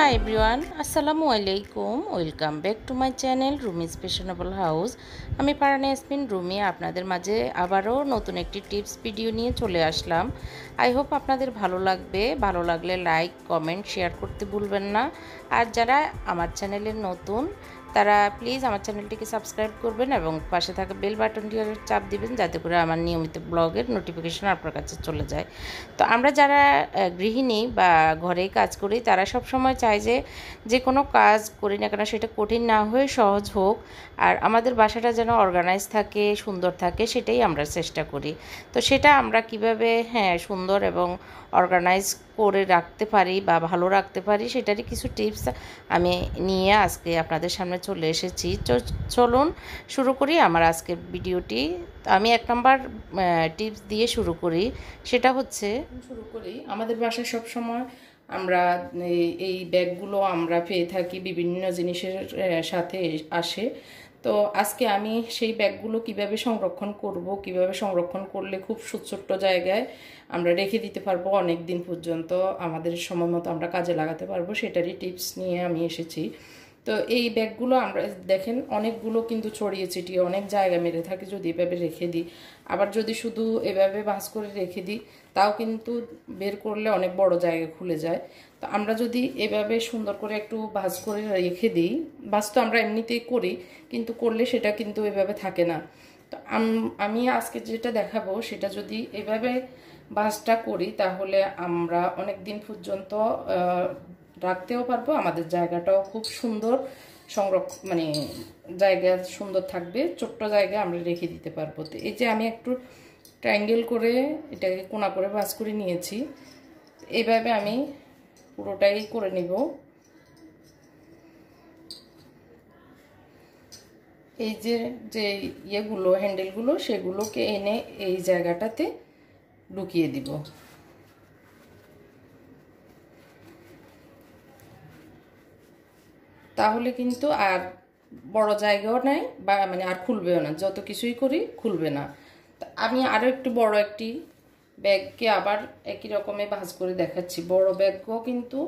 High everyone আসসালামু আলাইকুম welcome back to my channel Rumi's fashionable house আমি পারানি ইয়াসমিন রুমি আপনাদের মাঝে আবারও নতুন একটি টিপস ভিডিও নিয়ে চলে আসলাম। আই হোপ আপনাদের ভালো লাগবে। ভালো লাগলে লাইক কমেন্ট শেয়ার করতে ভুলবেন না। আর যারা আমার চ্যানেলের নতুন তারা প্লিজ আমার চ্যানেলটিকে সাবস্ক্রাইব করবেন এবং পাশে থাকা বেল বাটনটি চাপ দিবেন, যাতে করে আমার নিয়মিত ব্লগের নোটিফিকেশন আপনার কাছে চলে যায়। তো আমরা যারা গৃহিণী বা ঘরে কাজ করি, তারা সব সময় চায় যে যে কোনো কাজ করি না কেন সেটা কঠিন না হয়ে সহজ হোক, আর আমাদের বাসাটা যেন অর্গানাইজ থাকে, সুন্দর থাকে, সেটাই আমরা চেষ্টা করি। তো সেটা আমরা কীভাবে হ্যাঁ সুন্দর এবং অর্গানাইজ করে রাখতে পারি বা ভালো রাখতে পারি, সেটারই কিছু টিপস আমি নিয়ে আজকে আপনাদের সামনে চলে এসেছি। চলুন শুরু করি আমার আজকের ভিডিওটি। আমি এক নম্বর টিপস দিয়ে শুরু করি। সেটা হচ্ছে শুরু করি। আমাদের বাসায় সব সময় আমরা এই ব্যাগগুলো আমরা পেয়ে থাকি বিভিন্ন জিনিসের সাথে আসে। তো আজকে আমি সেই ব্যাগগুলো কীভাবে সংরক্ষণ করব, কীভাবে সংরক্ষণ করলে খুব ছোট্ট জায়গায় আমরা রেখে দিতে পারব অনেক দিন পর্যন্ত আমাদের সময় মতো আমরা কাজে লাগাতে পারব, সেটারই টিপস নিয়ে আমি এসেছি। তো এই ব্যাগগুলো আমরা, দেখেন, অনেকগুলো কিন্তু ছড়িয়ে ছিটিয়ে অনেক জায়গা মেরে থাকে যদি এভাবে রেখে দিই। আবার যদি শুধু এভাবে ভাঁজ করে রেখে দিই, তাও কিন্তু বের করলে অনেক বড় জায়গা খুলে যায়। তো আমরা যদি এভাবে সুন্দর করে একটু ভাঁজ করে রেখে দিই ভাঁজ তো আমরা এমনিতেই করি, কিন্তু করলে সেটা কিন্তু এভাবে থাকে না। তো আমি আজকে যেটা দেখাবো, সেটা যদি এভাবে ভাঁজটা করি, তাহলে আমরা অনেক দিন পর্যন্ত রাখতেও পারব। আমাদের জায়গাটাও খুব সুন্দর। সংরক্ষণ মানে জায়গা সুন্দর থাকবে। ছোট্ট জায়গা আমরা রেখে দিতে পারব। তো এই যে আমি একটু ট্রায়াঙ্গেল করে এটাকে কোনা করে ভাজ করে নিয়েছি। এইভাবে আমি পুরোটাই করে নিব। এই যে যে ইয়েগুলো হ্যান্ডেলগুলো সেগুলোকে এনে এই জায়গাটাতে ঢুকিয়ে দিব। তাহলে কিন্তু আর বড় জায়গাও নাই বা মানে আর খুলবেও না। যত কিছুই করি খুলবে না। আমি আরও একটু বড় একটি ব্যাগকে আবার একই রকমে ভাজ করে দেখাচ্ছি। বড় ব্যাগও কিন্তু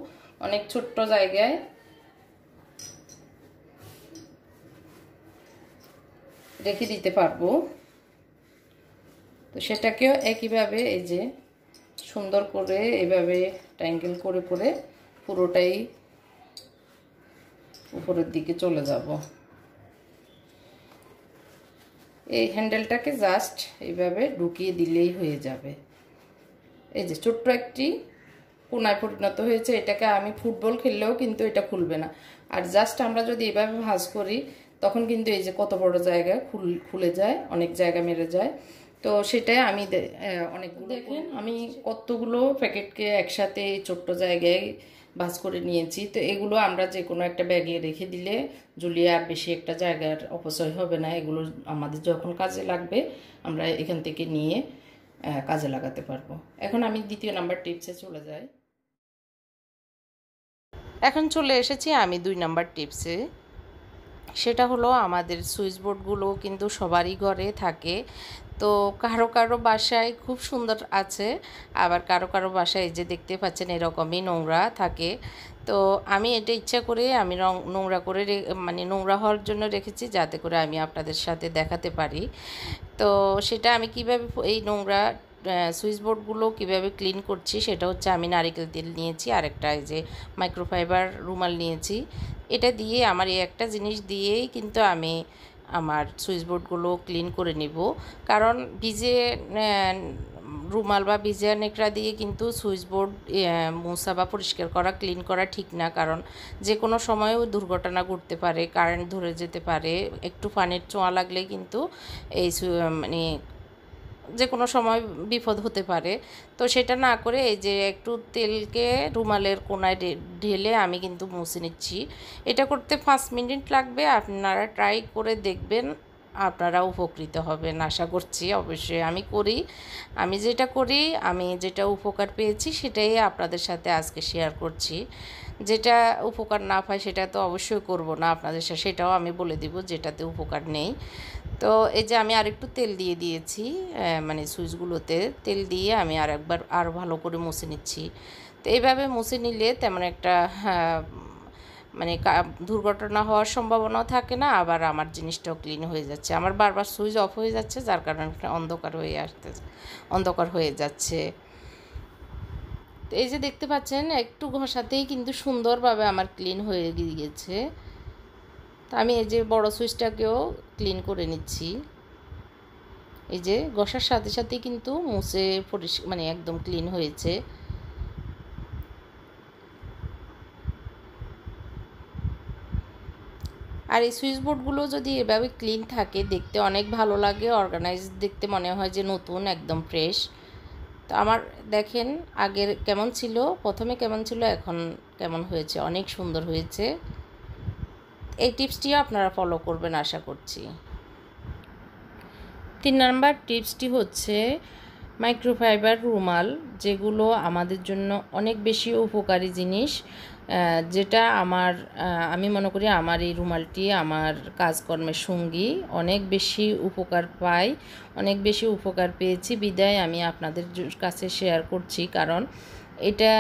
অনেক ছোট্ট জায়গায়। রেখে দিতে পারব। তো সেটাকেও একইভাবে এই যে সুন্দর করে এভাবে ট্যাঙ্গেল করে করে পুরোটাই উপরের দিকে চলে যাব। এই হ্যান্ডেলটাকে জাস্ট এইভাবে ঢুকিয়ে দিলেই হয়ে যাবে। এই যে ছোট্ট একটি কোনায় পরিণত হয়েছে এটাকে আমি ফুটবল খেললেও কিন্তু এটা খুলবে না। আর জাস্ট আমরা যদি এভাবে ভাজ করি তখন কিন্তু এই যে কত বড় জায়গায় খুল খুলে যায় অনেক জায়গা মেরে যায়। তো সেটাই আমি অনেকগুলো দেখেন আমি কতগুলো প্যাকেটকে একসাথে ছোট্ট জায়গায় ভাজ করে নিয়েছি। তো এগুলো আমরা যে কোনো একটা ব্যাগে রেখে দিলে ঝুলিয়ে আর বেশি একটা জায়গার অপচয় হবে না। এগুলো আমাদের যখন কাজে লাগবে, আমরা এখান থেকে নিয়ে কাজে লাগাতে পারব। এখন আমি দ্বিতীয় নাম্বার টিপসে চলে যাই। এখন চলে এসেছি আমি দুই নাম্বার টিপসে। সেটা হলো আমাদের সুইচ বোর্ডগুলো কিন্তু সবারই ঘরে থাকে। তো কারও কারও বাসায় খুব সুন্দর আছে, আবার কারও কারও বাসায় যে দেখতে পাচ্ছেন এরকমই নোংরা থাকে। তো আমি এটা ইচ্ছা করে আমি রং নোংরা করে মানে নোংরা হওয়ার জন্য রেখেছি যাতে করে আমি আপনাদের সাথে দেখাতে পারি। তো সেটা আমি কীভাবে এই নোংরা সুইচ বোর্ডগুলো কীভাবে ক্লিন করছি সেটা হচ্ছে আমি নারিকেল তেল নিয়েছি আর একটা এই যে মাইক্রোফাইবার রুমাল নিয়েছি। এটা দিয়ে আমার এই একটা জিনিস দিয়েই কিন্তু আমি আমার সুইচ বোর্ডগুলো ক্লিন করে নিব। কারণ ভিজে রুমাল বা ভিজে নেকড়া দিয়ে কিন্তু সুইচ বোর্ড মোছা বা পরিষ্কার করা, ক্লিন করা ঠিক না। কারণ যে কোনো সময়েও দুর্ঘটনা ঘটতে পারে, কারেন্ট ধরে যেতে পারে। একটু পানির চোঁয়া লাগলে কিন্তু এই মানে যে কোনো সময় বিপদ হতে পারে। তো সেটা না করে এই যে একটু তেলকে রুমালের কোনায় ঢেলে আমি কিন্তু মুছে নিচ্ছি। এটা করতে পাঁচ মিনিট লাগবে, আপনারা ট্রাই করে দেখবেন, আপনারা উপকৃত হবেন। আশা করছি অবশ্যই আমি করি। আমি যেটা করি, আমি যেটা উপকার পেয়েছি সেটাই আপনাদের সাথে আজকে শেয়ার করছি। যেটা উপকার না পায় সেটা তো অবশ্যই করব না আপনাদের সাথে সেটাও আমি বলে দিব যেটাতে উপকার নেই। তো এই যে আমি আরেকটু তেল দিয়ে দিয়েছি মানে সুইচগুলোতে তেল দিয়ে আমি আর একবার আরও ভালো করে মুছে নিচ্ছি। তো এইভাবে মুছে নিলে তেমন একটা হ্যাঁ, মানে দুর্ঘটনা হওয়ার সম্ভাবনাও থাকে না আবার আমার জিনিসটাও ক্লিন হয়ে যাচ্ছে। আমার বারবার সুইচ অফ হয়ে যাচ্ছে যার কারণে অন্ধকার হয়ে আসতে অন্ধকার হয়ে যাচ্ছে। তো এই যে দেখতে পাচ্ছেন একটু ঘষাতেই কিন্তু সুন্দরভাবে আমার ক্লিন হয়ে গিয়েছে। তো আমি এই যে বড় সুইচটাকেও ক্লিন করে নিচ্ছি। এই যে ঘষার সাথে সাথে কিন্তু মুছে পরিষ্কার মানে একদম ক্লিন হয়েছে। আর এই সুইচ বোর্ডগুলো যদি এভাবে ক্লিন থাকে, দেখতে অনেক ভালো লাগে অর্গানাইজ দেখতে মনে হয় যে নতুন, একদম ফ্রেশ তো আমার দেখেন আগের কেমন ছিল, প্রথমে কেমন ছিল, এখন কেমন হয়েছে, অনেক সুন্দর হয়েছে। এই টিপসটিও আপনারা ফলো করবেন, আশা করছি। তিন নাম্বার টিপসটি হচ্ছে মাইক্রোফাইবার রুমাল, যেগুলো আমাদের জন্য অনেক বেশি উপকারী জিনিস যেটা আমার আমি মনে করি আমার এই রুমালটি আমার কাজকর্মের সঙ্গী, অনেক বেশি উপকার পাই, অনেক বেশি উপকার পেয়েছি। বিদায়, আমি আপনাদের কাছে শেয়ার করছি, কারণ এটা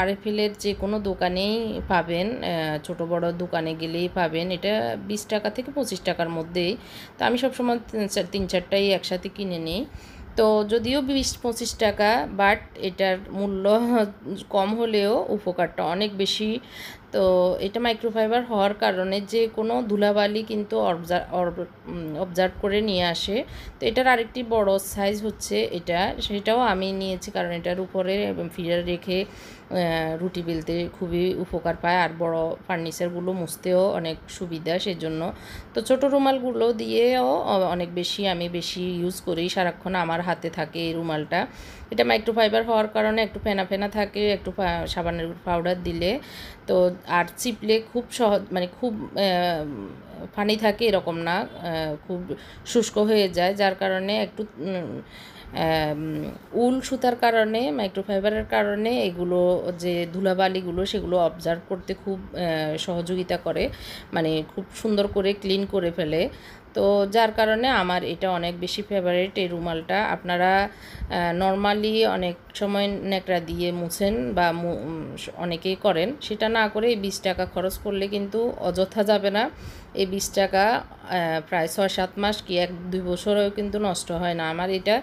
আরএফএলের যে কোনো দোকানেই পাবেন ছোট বড় দোকানে গেলেই পাবেন। এটা বিশ টাকা থেকে পঁচিশ টাকার মধ্যেই। তো আমি সবসময় তিন চারটাই একসাথে কিনে নিই। তো যদিও বিশ, পঁচিশ টাকা, বাট এটার মূল্য কম হলেও উপকারটা অনেক বেশি। তো এটা মাইক্রোফাইবার হওয়ার কারণে যে কোনো ধুলাবালি কিন্তু অবজার্ভ করে নিয়ে আসে। তো এটার আরেকটি বড় সাইজ হচ্ছে এটা। সেটাও আমি নিয়েছি কারণ এটার উপরে ফিরে রেখে রুটি বেলতে খুবই উপকার পায়। আর বড় ফার্নিচারগুলো মুছতেও অনেক সুবিধা সেজন্য। তো ছোট রুমালগুলো দিয়েও অনেক বেশি আমি বেশি ইউজ করি। সারাক্ষণ আমার হাতে থাকে এই রুমালটা। এটা মাইক্রোফাইবার হওয়ার কারণে একটু ফেনা ফেনা থাকে, একটু সাবানের পাউডার দিলে। তো আর চিপলে খুব সহজ মানে খুব ফানি থাকে এরকম না খুব শুষ্ক হয়ে যায়, যার কারণে একটু উল সুতার কারণে, মাইক্রোফাইবারের কারণে এগুলো যে ধুলাবালিগুলো সেগুলো অবজার্ভ করতে খুব সহযোগিতা করে মানে খুব সুন্দর করে ক্লিন করে ফেলে। তো যার কারণে আমার এটা অনেক বেশি ফেভারিট এই রুমালটা। আপনারা নর্মালি অনেক সময় ন্যাকড়া দিয়ে মুছেন বা অনেকেই করেন। সেটা না করে এই বিশ টাকা খরচ করলে কিন্তু অযথা যাবে না। এই বিশ টাকা প্রায় ছয় সাত মাস কি এক, দুই বছরেও কিন্তু নষ্ট হয় না। আমার এটা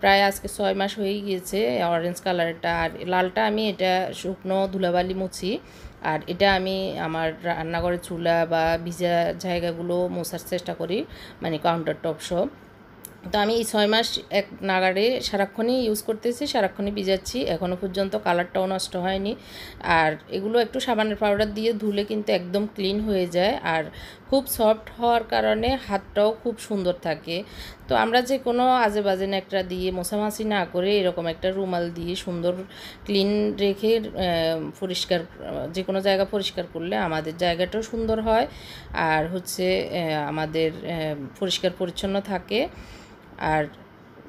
প্রায় আজকে ছয় মাস হয়ে গিয়েছে অরেঞ্জ কালারটা আর লালটা আমি এটা শুকনো ধুলাবালি মুছি। আর এটা আমি আমার রান্নাঘরের চুলা বা ভিজা জায়গাগুলো মোছার চেষ্টা করি মানে কাউন্টার টপ সব। তো আমি এই ছয় মাস এক নাগারে সারাক্ষণই ইউজ করতেছি, সারাক্ষণই ভিজাচ্ছি। এখনও পর্যন্ত কালারটাও নষ্ট হয়নি। আর এগুলো একটু সাবানের পাউডার দিয়ে ধুলে কিন্তু একদম ক্লিন হয়ে যায়। আর খুব সফট হওয়ার কারণে হাতটাও খুব সুন্দর থাকে। তো আমরা যে কোনো আজে বাজে একটা দিয়ে মশামাছি না করে এরকম একটা রুমাল দিয়ে সুন্দর ক্লিন রেখে পরিষ্কার যে কোনো জায়গা পরিষ্কার করলে আমাদের জায়গাটাও সুন্দর হয়। আর হচ্ছে আমাদের পরিষ্কার পরিচ্ছন্ন থাকে। আর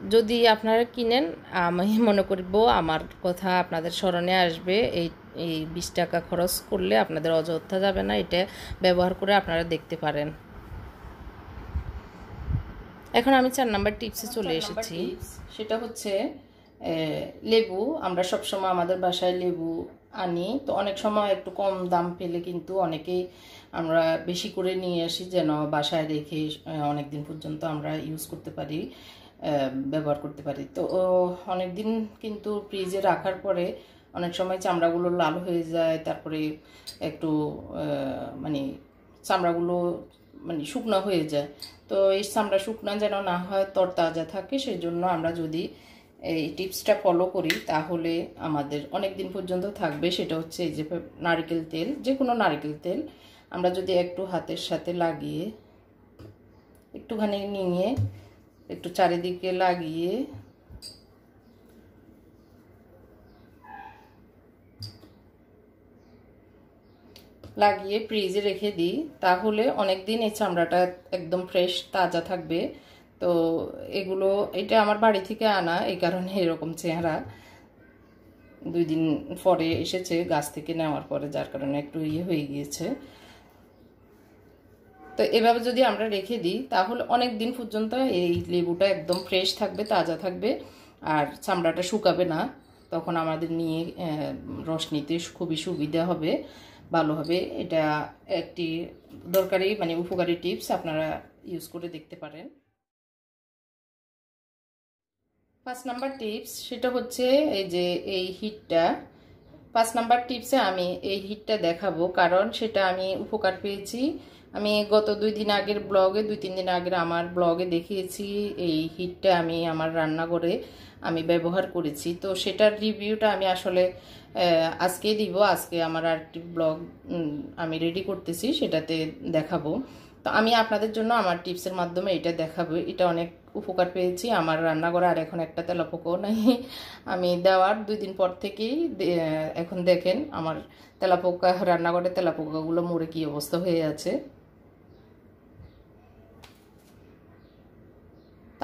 যদি আপনারা কিনেন আমি মনে করব আমার কথা আপনাদের স্মরণে আসবে। এই এই বিশ টাকা খরচ করলে আপনাদের অযথা যাবে না এটা ব্যবহার করে আপনারা দেখতে পারেন। এখন আমি চার নাম্বার টিপসে চলে এসেছি। সেটা হচ্ছে লেবু আমরা সবসময় আমাদের বাসায় লেবু আনি। তো অনেক সময় একটু কম দাম পেলে কিন্তু অনেকেই আমরা বেশি করে নিয়ে আসি যেন বাসায় রেখে অনেক দিন পর্যন্ত আমরা ইউজ করতে পারি ব্যবহার করতে পারি। তো অনেক দিন কিন্তু ফ্রিজে রাখার পরে অনেক সময় চামড়াগুলো লাল হয়ে যায়, তারপরে একটু মানে চামড়াগুলো মানে শুকনো হয়ে যায়। তো এই চামড়া শুকনা যেন না হয়, তরতাজা থাকে সেই জন্য আমরা যদি এই টিপসটা ফলো করি, তাহলে আমাদের অনেক দিন পর্যন্ত থাকবে। সেটা হচ্ছে এই যে নারিকেল তেল যে কোনো নারিকেল তেল। আমরা যদি একটু হাতের সাথে লাগিয়ে, একটুখানি নিয়ে, একটু চারিদিকে লাগিয়ে লাগিয়ে ফ্রিজে রেখে দিই, তাহলে অনেক দিন এই চামড়াটা একদম ফ্রেশ তাজা থাকবে। তো এগুলো, এটা আমার বাড়ি থেকে আনা, এই কারণে এরকম চেহারা। দুই দিন পরে এসেছে, গাছ থেকে নেওয়ার পরে, যার কারণে একটু ইয়ে হয়ে গিয়েছে। তো এভাবে যদি আমরা রেখে দিই, তাহলে অনেক দিন পর্যন্ত এই লেবুটা একদম ফ্রেশ থাকবে, তাজা থাকবে, আর চামড়াটা শুকাবে না। তখন আমাদের নিয়ে রস নিতে খুবই সুবিধা হবে, ভালো হবে। এটা একটি দরকারি মানে উপকারী টিপস আপনারা ইউজ করে দেখতে পারেন। পাঁচ নাম্বার টিপস সেটা হচ্ছে এই যে এই হিটটা পাঁচ নাম্বার টিপসে আমি এই হিটটা দেখাবো, কারণ সেটা আমি উপকার পেয়েছি। আমি গত দুই দিন আগের ব্লগে, দুই তিন দিন আগের আমার ব্লগে দেখিয়েছি এই হিটটা আমি আমার রান্নাঘরে আমি ব্যবহার করেছি। তো সেটার রিভিউটা আমি আসলে আজকে দিব, আজকে আমার আরেকটি ব্লগ আমি রেডি করতেছি, সেটাতে দেখাবো। তো আমি আপনাদের জন্য আমার টিপসের মাধ্যমে এটা দেখাবো। এটা অনেক উপকার পেয়েছি। আমার রান্নাঘরে আর এখন একটা তেলাপোকাও নাই। আমি দেওয়ার দুই দিন পর থেকেই এখন দেখেন আমার তেলাপোকা, রান্নাঘরে তেলাপোকাগুলো মরে কি অবস্থা হয়ে আছে।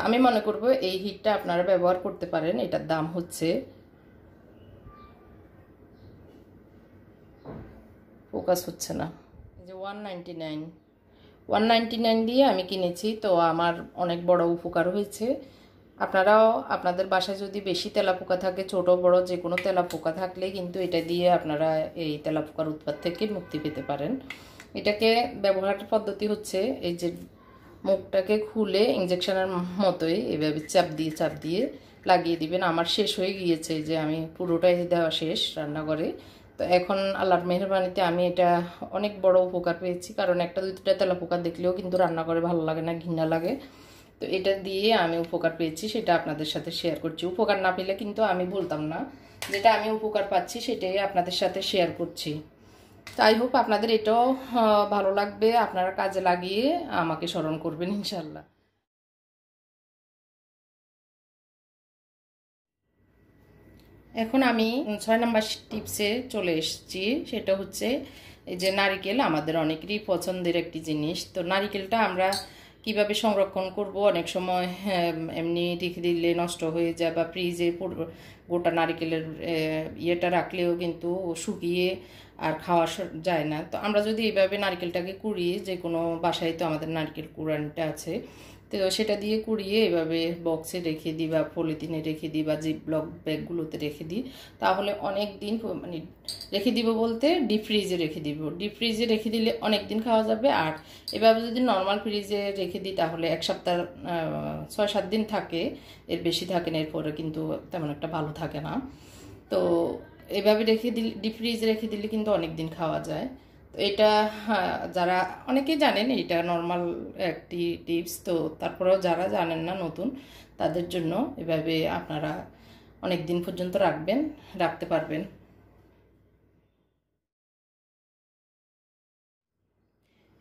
আমি মনে করব এই হিটটা আপনারা ব্যবহার করতে পারেন, এটার দাম হচ্ছে ফোকাস হচ্ছে না। যে ওয়ান নাইনটি নাইন ওয়ান দিয়ে আমি কিনেছি, তো আমার অনেক বড় উপকার হয়েছে। আপনারাও আপনাদের বাসায় যদি বেশি তেলাপোকা থাকে, ছোট, বড় যে কোনো তেলাপোকা থাকলে কিন্তু এটা দিয়ে আপনারা এই তেলাপোকার উৎপাদ থেকে মুক্তি পেতে পারেন। এটাকে ব্যবহার পদ্ধতি হচ্ছে, এই যে মুখটাকে খুলে ইঞ্জেকশনের মতোই এভাবে চাপ দিয়ে চাপ দিয়ে লাগিয়ে দিবেন। আমার শেষ হয়ে গিয়েছে যে আমি পুরোটাই দেওয়া শেষ রান্নাঘরে। তো এখন আল্লাহর মেহরবানিতে আমি এটা অনেক বড় উপকার পেয়েছি। কারণ একটা দুই দুইটা তেলা উপকার দেখলেও কিন্তু রান্না করে ভালো লাগে না, ঘৃণা লাগে। তো এটা দিয়ে আমি উপকার পেয়েছি, সেটা আপনাদের সাথে শেয়ার করছি। উপকার না পেলে কিন্তু আমি বলতাম না। যেটা আমি উপকার পাচ্ছি, সেটাই আপনাদের সাথে শেয়ার করছি। তাই হোক, আপনাদের এটাও ভালো লাগবে, আপনারা কাজে লাগিয়ে আমাকে স্মরণ করবেন ইনশাল্লাহ এখন আমি ছয় নম্বর টিপসে চলে এসেছি। সেটা হচ্ছে এই যে নারিকেল আমাদের অনেকেরই পছন্দের একটি জিনিস। তো নারিকেলটা আমরা কীভাবে সংরক্ষণ করব? অনেক সময় এমনি রেখে দিলে নষ্ট হয়ে যায় বা ফ্রিজে গোটা নারিকেলের ইয়েটা রাখলেও কিন্তু শুকিয়ে আর খাওয়া যায় না। তো আমরা যদি এইভাবে নারকেলটাকে কুড়িয়ে যে কোনো বাসায় তো আমাদের নারকেল কুড়ানটা আছে তো সেটা দিয়ে কুড়িয়ে এভাবে বক্সে রেখে দিই বা পলিথিনে রেখে দিই বা জিপ ব্লক ব্যাগগুলোতে রেখে দিই। তাহলে অনেক দিন মানে রেখে দিব বলতে ডিপ ফ্রিজে রেখে দিব। ডিপ ফ্রিজে রেখে দিলে অনেক দিন খাওয়া যাবে। আর এভাবে যদি নর্মাল ফ্রিজে রেখে দিই তাহলে এক সপ্তাহ ছয় সাত দিন থাকে। এর বেশি থাকে না, এরপরে কিন্তু তেমন একটা ভালো থাকে না। তো এভাবে রেখে দিলে ডিপ ফ্রিজে রেখে দিলে কিন্তু অনেক দিন খাওয়া যায়। এটা হ্যাঁ, যারা অনেকেই জানেন এটা নর্মাল একটি টিপস তো তারপরেও যারা জানেন না নতুন তাদের জন্য এভাবে আপনারা অনেক দিন পর্যন্ত রাখবেন রাখতে পারবেন।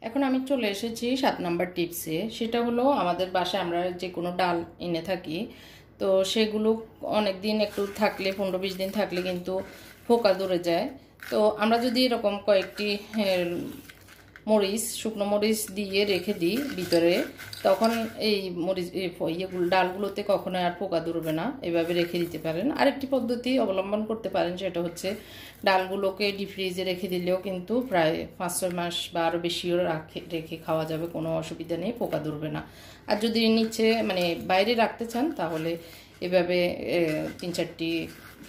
এখন আমি চলে এসেছি সাত নাম্বার টিপসে সেটা হলো আমাদের বাসায় আমরা যে কোনো ডাল এনে থাকি তো সেগুলো অনেক দিন একটু থাকলে পনেরো বিশ দিন থাকলে কিন্তু ফোকা ধরে যায়। তো আমরা যদি এরকম কয়েকটি মরিচ, শুকনো মরিচ দিয়ে রেখে দিই ভিতরে, তখন এই মরিচ ইয়েগুলো, ডালগুলোতে কখনো আর পোকা ধরবে না। এভাবে রেখে দিতে পারেন। আরেকটি পদ্ধতি অবলম্বন করতে পারেন সেটা হচ্ছে ডালগুলোকে ডিপ ফ্রিজে রেখে দিলেও কিন্তু প্রায় পাঁচ ছয় মাস বা আরও বেশিও রাখে, রেখে খাওয়া যাবে, কোনো অসুবিধা নেই, পোকা ধরবে না। আর যদি নিচে মানে বাইরে রাখতে চান তাহলে এভাবে তিন চারটি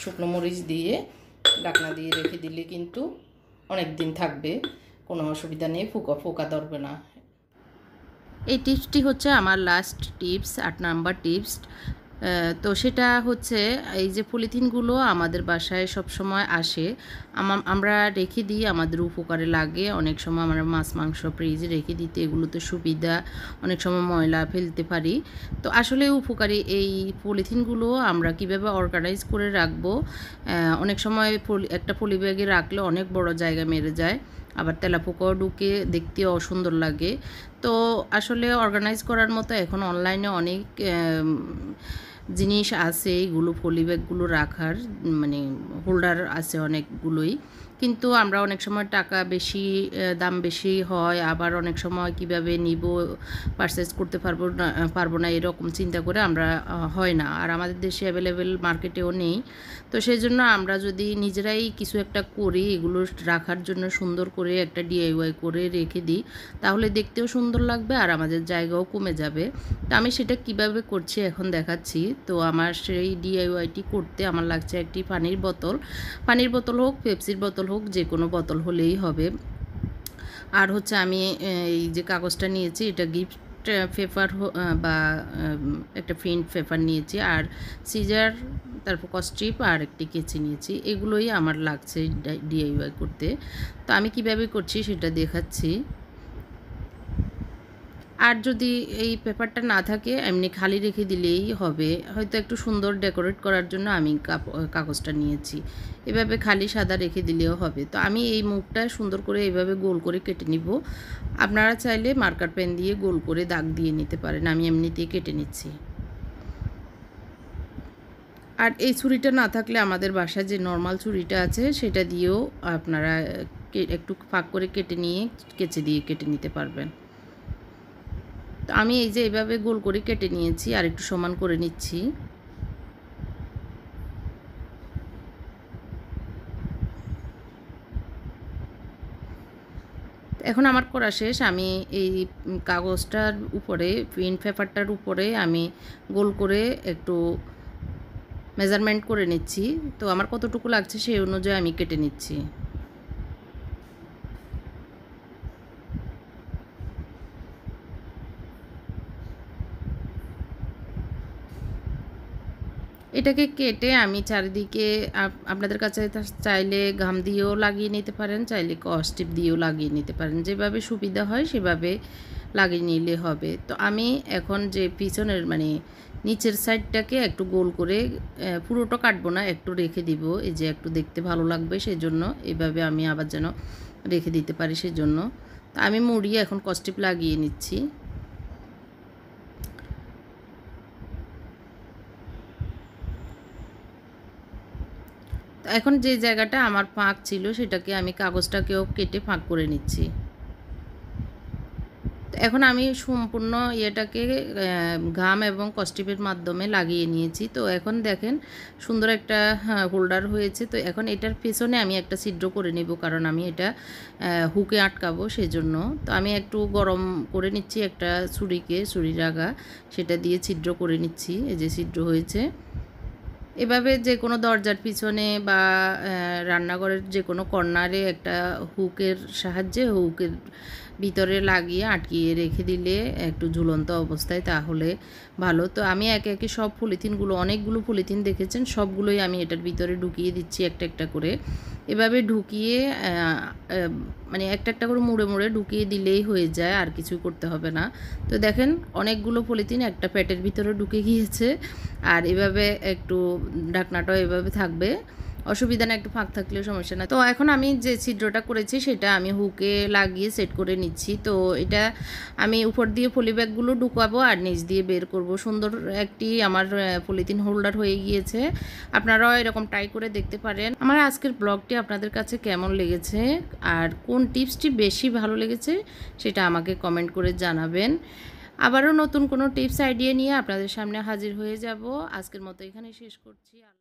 শুকনো মরিচ দিয়ে ডাকনা দিয়ে রেখে দিলে কিন্তু অনেক দিন থাকবে। কোনো অসুবিধা নেই, ফোকা ফোকা ধরবে না। এই টিপসটি হচ্ছে আমার লাস্ট টিপস আট নাম্বার টিপস তো সেটা হচ্ছে এই যে পলিথিনগুলো আমাদের বাসায় সব সময় আসে আমরা রেখে দিই, আমাদের উপকারে লাগে। অনেক সময় আমরা মাছ, মাংস, ফ্রিজে রেখে দিতে এগুলোতে সুবিধা। অনেক সময় ময়লা ফেলতে পারি। তো আসলে উপকারী এই পলিথিনগুলো আমরা কীভাবে অর্গানাইজ করে রাখব? অনেক সময় একটা পলি ব্যাগে রাখলে অনেক বড় জায়গা মেরে যায়। আবার তেলাপোকাও ঢুকে দেখতে অসুন্দর লাগে। তো আসলে অর্গানাইজ করার মতো এখন অনলাইনে অনেক জিনিস আছে এইগুলো পলি ব্যাগগুলো রাখার মানে হোল্ডার আছে অনেকগুলোই। কিন্তু আমরা অনেক সময় টাকা বেশি দাম বেশি হয়, আবার অনেক সময় কীভাবে নিব পারচেস করতে পারব না পারব না এরকম চিন্তা করে আমরা হয় না। আর আমাদের দেশে অ্যাভেলেবেল মার্কেটেও নেই। তো সেই জন্য আমরা যদি নিজেরাই কিছু একটা করি, এগুলো রাখার জন্য সুন্দর করে একটা ডিআইওয়াই করে রেখে দিই, তাহলে দেখতেও সুন্দর লাগবে আর আমাদের জায়গাও কমে যাবে। তো আমি সেটা কীভাবে করছি এখন দেখাচ্ছি। তো আমার সেই ডিআইওয়াইটি করতে আমার লাগছে একটি পানির বোতল। পানির বোতল হোক, পেপসির বোতল হোক, যে কোনো বোতল হলেই হবে। আর হচ্ছে আমি এই যে কাগজটা নিয়েছি, এটা গিফট পেপার বা একটা প্রিন্ট পেপার নিয়েছি। আর সিজার, তারপর কস্ট্রিপ আর একটি কেচি নিয়েছি। এগুলোই আমার লাগছে ডিআইওয়াই করতে। তো আমি কীভাবে করছি সেটা দেখাচ্ছি। আর যদি এই পেপারটা না থাকে, এমনি খালি রেখে দিলেই হবে। হয়তো একটু সুন্দর ডেকোরেট করার জন্য আমি কাগজটা নিয়েছি। এভাবে খালি সাদা রেখে দিলেও হবে। তো আমি এই মুখটা সুন্দর করে এইভাবে গোল করে কেটে নিব। আপনারা চাইলে মার্কার পেন দিয়ে গোল করে দাগ দিয়ে নিতে পারেন। আমি এমনিতেই কেটে নিচ্ছি। আর এই ছুরিটা না থাকলে আমাদের বাসায় যে নর্মাল ছুরিটা আছে, সেটা দিয়েও আপনারা একটু ফাঁক করে কেটে নিয়ে কেচে দিয়ে কেটে নিতে পারবেন। তো আমি এই যে এভাবে গোল করে কেটে নিয়েছি আর একটু সমান করে নিচ্ছি। এখন আমার করা শেষ। আমি এই কাগজটার উপরে প্রিন্ট পেপারটার উপরে আমি গোল করে একটু মেজারমেন্ট করে নিচ্ছি। তো আমার কতটুকু লাগছে সেই অনুযায়ী আমি কেটে নিচ্ছি। এটাকে কেটে আমি চারিদিকে আপ- আপনাদের কাছে চাইলে ঘাম দিয়েও লাগিয়ে নিতে পারেন, চাইলে কস্টিপ দিয়েও লাগিয়ে নিতে পারেন। যেভাবে সুবিধা হয় সেভাবে লাগিয়ে নিলে হবে। তো আমি এখন যে পিছনের মানে নিচের সাইডটাকে একটু গোল করে পুরোটা কাটবো না, একটু রেখে দিব। এই যে একটু দেখতে ভালো লাগবে সেজন্য এভাবে আমি আবার যেন রেখে দিতে পারি সেজন্য। তো আমি মুড়িয়ে এখন কস্টিপ লাগিয়ে নিচ্ছি। এখন যে জায়গাটা আমার ফাঁক ছিল, সেটাকে আমি কাগজটাকেও কেটে ফাঁক করে নিচ্ছি। এখন আমি সম্পূর্ণ ইয়েটাকে ঘাম এবং কস্টিপের মাধ্যমে লাগিয়ে নিয়েছি। তো এখন দেখেন, সুন্দর একটা হোল্ডার হয়েছে। তো এখন এটার পেছনে আমি একটা ছিদ্র করে নেব, কারণ আমি এটা হুকে আটকাবো সেজন্য। তো আমি একটু গরম করে নিচ্ছি একটা ছুরিকে, ছুরির আগা। সেটা দিয়ে ছিদ্র করে নিচ্ছি, এই যে ছিদ্র হয়েছে। এভাবে যে কোনো দরজার পিছনে বা রান্নাঘরের যে কোনো কর্নারে একটা হুকের সাহায্যে হুকের ভিতরে লাগিয়ে আটকিয়ে রেখে দিলে একটু ঝুলন্ত অবস্থায় তাহলে ভালো। তো আমি একে একে সব পলিথিনগুলো, অনেকগুলো পলিথিন দেখেছেন, সবগুলোই আমি এটার ভিতরে ঢুকিয়ে দিচ্ছি একটা একটা করে। এভাবে ঢুকিয়ে মানে একটা একটা করে মুড়ে মুড়ে ঢুকিয়ে দিলেই হয়ে যায়, আর কিছু করতে হবে না। তো দেখেন, অনেকগুলো পলিথিন একটা প্যাটের ভিতরে ঢুকে গিয়েছে, আর এভাবে একটু ঢাকনাটাও এভাবে থাকবে। অসুবিধা না একটু ফাঁক থাকলেও সমস্যা না তো এখন আমি যে ছিদ্রটা করেছি, সেটা আমি হুকে লাগিয়ে সেট করে নিচ্ছি। তো এটা আমি উপর দিয়ে পলি ব্যাগগুলো ঢুকাবো আর নিচ দিয়ে বের করব। সুন্দর একটি আমার পলিথিন হোল্ডার হয়ে গিয়েছে। আপনারাও এরকম ট্রাই করে দেখতে পারেন। আমার আজকের ব্লগটি আপনাদের কাছে কেমন লেগেছে? আর কোন টিপসটি বেশি ভালো লেগেছে? সেটা আমাকে কমেন্ট করে জানাবেন। আবারও নতুন কোনো টিপস আইডিয়া নিয়ে আপনাদের সামনে হাজির হয়ে যাব। আজকের মতো এখানে শেষ করছি।